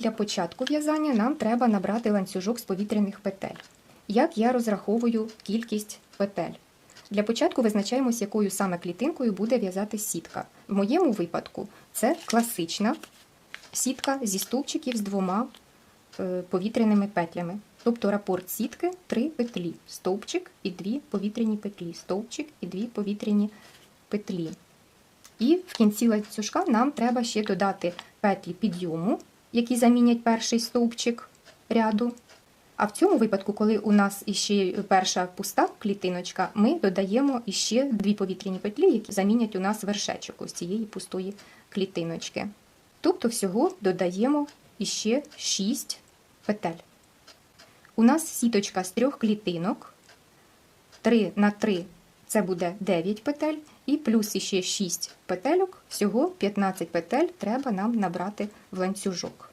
для початку в'язання нам треба набрати ланцюжок з повітряних петель. Як я розраховую кількість петель? Для початку визначаємось, якою саме клітинкою буде в'язати сітка. В моєму випадку це класична сітка зі стовпчиків з двома е, повітряними петлями. Тобто рапорт сітки три петлі, стовпчик і дві повітряні петлі, стовпчик і дві повітряні петлі. І в кінці ланцюжка нам треба ще додати петлі підйому, які замінять перший стовпчик ряду. А в цьому випадку, коли у нас іще перша пуста клітиночка, ми додаємо іще дві повітряні петлі, які замінять у нас вершечок ось цієї пустої клітиночки. Тобто всього додаємо іще 6 петель. У нас сіточка з трьох клітинок. 3 на 3 це буде 9 петель, і плюс іще 6 петельок, всього 15 петель треба нам набрати в ланцюжок.